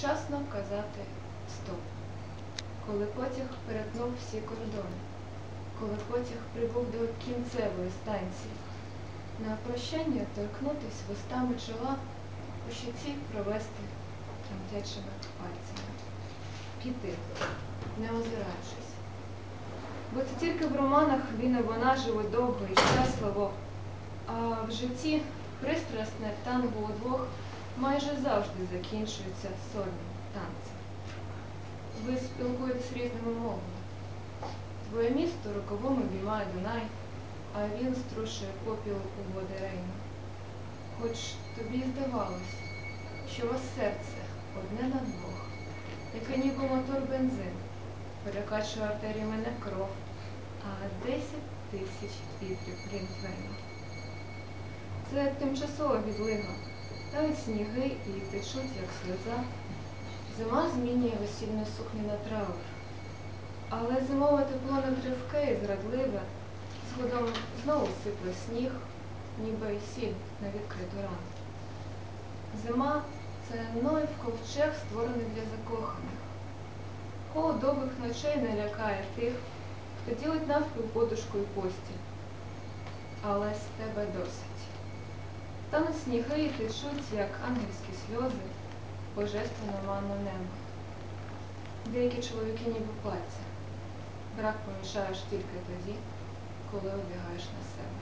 вчасно казати стоп. Коли потяг перетнув всі кордони, коли потяг прибув до кінцевої станції, на прощання торкнутись вустами чола, у щиці провести тремтячими пальцями. Піти, не озираючись. Бо це тільки в романах він і вона живуть довго і щасливо, а в житті пристрасне танго удвох майже завжди закінчується сольним танцем. Ви спілкуєтесь різними мовами. Твоє місто рукавом обіймає Дунай, а він струшує попіл у води Рейну. Хоч тобі здавалось, що у вас серце одне на двох, яке ніби мотор бензин, перекачує артеріями не кров, а 10 тисяч літрів глінтвейну. Це тимчасова відлига, тають сніги і течуть, як сльоза. Зима змінює весільну сукню на траур. Але зимове тепло не і зрадливе, згодом знову сипле сніг, ніби й сіль на відкриту рану. Зима це Ноїв ковчег, створений для закоханих. Холод довгих ночей не лякає тих, хто ділить навпіл подушку і постіль. Але з тебе досить. Тануть сніги і течуть, як ангельські сльози, божественно манно небо. Деякі чоловіки ніби плаття. Брак помішаєш тільки тоді, коли одягаєш на себе.